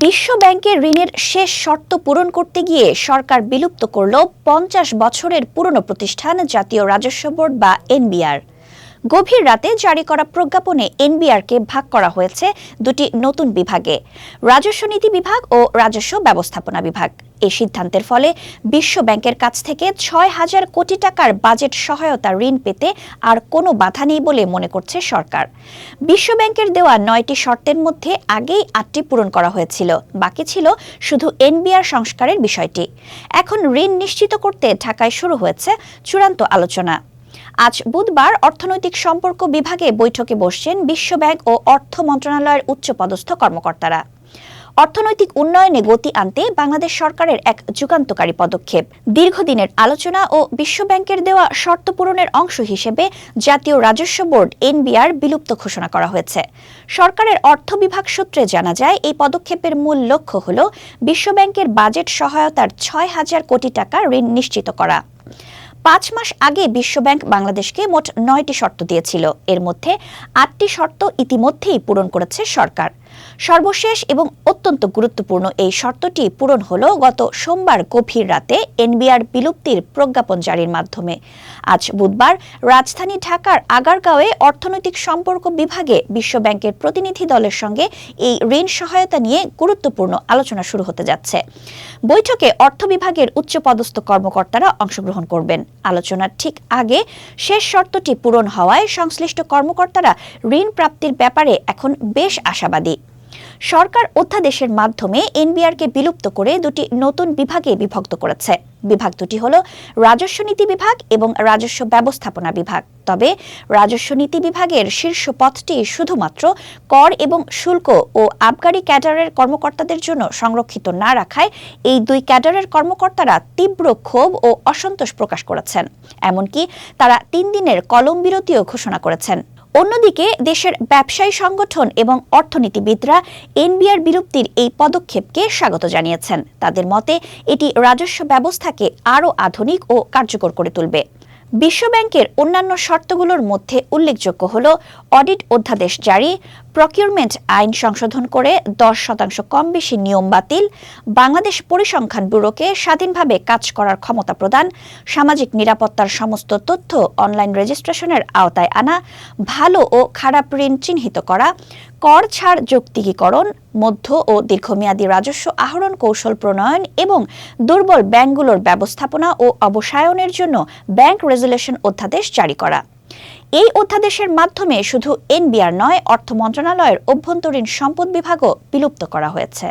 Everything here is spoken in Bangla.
বিশ্ব ব্যাংকের ঋণের শেষ শর্ত পূরণ করতে গিয়ে সরকার বিলুপ্ত করল পঞ্চাশ বছরের পুরনো প্রতিষ্ঠান জাতীয় রাজস্ব বোর্ড বা এনবিআর। গভীর রাতে জারি করা প্রজ্ঞাপনে এনবিআরকে ভাগ করা হয়েছে দুটি নতুন বিভাগে, রাজস্ব নীতি বিভাগ ও রাজস্ব ব্যবস্থাপনা বিভাগ। এই সিদ্ধান্তের ফলে বিশ্ব ব্যাংকের কাছ থেকে ছয় হাজার কোটি টাকার বাজেট সহায়তা ঋণ পেতে আর কোনো বাধা নেই বলে মনে করছে সরকার। বিশ্ব ব্যাংকের দেওয়া নয়টি শর্তের মধ্যে আগেই আটটি পূরণ করা হয়েছিল, বাকি ছিল শুধু এনবিআর সংস্কারের বিষয়টি। এখন ঋণ নিশ্চিত করতে ঢাকায় শুরু হয়েছে চূড়ান্ত আলোচনা। আজ বুধবার অর্থনৈতিক সম্পর্ক বিভাগে বৈঠকে বসছেন বিশ্বব্যাংক ও অর্থ মন্ত্রণালয়ের উচ্চপদস্থ কর্মকর্তারা। অর্থনৈতিক উন্নয়নে গতি আনতে বাংলাদেশ সরকারের এক যুগান্তকারী পদক্ষেপ। দীর্ঘদিনের আলোচনা ও বিশ্বব্যাংকের দেওয়া শর্ত পূরণের অংশ হিসেবে জাতীয় রাজস্ব বোর্ড, এনবিআর, বিলুপ্ত ঘোষণা করা হয়েছে। সরকারের অর্থ বিভাগ সূত্রে জানা যায়, এই পদক্ষেপের মূল লক্ষ্য হল বিশ্বব্যাংকের বাজেট সহায়তার ছয় হাজার কোটি টাকা ঋণ নিশ্চিত করা। পাঁচ মাস আগে বিশ্বব্যাংক বাংলাদেশকে মোট নয়টি শর্ত দিয়েছিল। এর মধ্যে আটটি শর্ত ইতিমধ্যেই পূরণ করেছে সরকার। সর্বশেষ এবং অত্যন্ত গুরুত্বপূর্ণ এই শর্তটি পূরণ হল গত সোমবার গভীর রাতে এনবিআর বিলুপ্তির প্রজ্ঞাপন জারির মাধ্যমে। আজ বুধবার রাজধানী ঢাকার আগারগাঁওয়ে অর্থনৈতিক সম্পর্ক বিভাগে বিশ্বব্যাংকের প্রতিনিধি দলের সঙ্গে এই ঋণ সহায়তা নিয়ে গুরুত্বপূর্ণ আলোচনা শুরু হতে যাচ্ছে। বৈঠকে অর্থ বিভাগের উচ্চপদস্থ কর্মকর্তারা অংশগ্রহণ করবেন। আলোচনার ঠিক আগে শেষ শর্তটি পূরণ হওয়ায় সংশ্লিষ্ট কর্মকর্তারা ঋণ প্রাপ্তির ব্যাপারে এখন বেশ আশাবাদী। সরকার অধ্যাদেশের মাধ্যমে এনবিআরকে বিলুপ্ত করে দুটি নতুন বিভাগে বিভক্ত করেছে। বিভাগ দুটি হল রাজস্ব নীতি বিভাগ এবং রাজস্ব ব্যবস্থাপনা বিভাগ। তবে রাজস্ব নীতি বিভাগের শীর্ষ পথটি শুধুমাত্র কর এবং শুল্ক ও আবগারি ক্যাডারের কর্মকর্তাদের জন্য সংরক্ষিত না রাখায় এই দুই ক্যাডারের কর্মকর্তারা তীব্র ক্ষোভ ও অসন্তোষ প্রকাশ করেছেন। এমনকি তারা তিন দিনের কলম বিরতিও ঘোষণা করেছেন। অন্যদিকে দেশের ব্যবসায়ী সংগঠন এবং অর্থনীতিবিদরা এনবিআর বিলুপ্তির এই পদক্ষেপকে স্বাগত জানিয়েছেন। তাদের মতে, এটি রাজস্ব ব্যবস্থাকে আরও আধুনিক ও কার্যকর করে তুলবে। বিশ্বব্যাংকের অন্যান্য শর্তগুলোর মধ্যে উল্লেখযোগ্য হল অডিট অধ্যাদেশ জারি, প্রকিউরমেন্ট আইন সংশোধন করে দশ শতাংশ কম বেশি নিয়ম বাতিল, বাংলাদেশ পরিসংখ্যান ব্যুরোকে স্বাধীনভাবে কাজ করার ক্ষমতা প্রদান, সামাজিক নিরাপত্তার সমস্ত তথ্য অনলাইন রেজিস্ট্রেশনের আওতায় আনা, ভালো ও খারাপ ঋণ চিহ্নিত করা, কর ছাড় যৌক্তিকীকরণ, মধ্য ও দীর্ঘমেয়াদী রাজস্ব আহরণ কৌশল প্রণয়ন এবং দুর্বল ব্যাংকগুলোর ব্যবস্থাপনা ও অবসায়নের জন্য ব্যাংক রেজুলেশন অধ্যাদেশ জারি করা। এই অধ্যাদেশের মাধ্যমে শুধু এনবিআর নয়, অর্থ মন্ত্রণালয়ের অভ্যন্তরীণ সম্পদ বিভাগও বিলুপ্ত করা হয়েছে।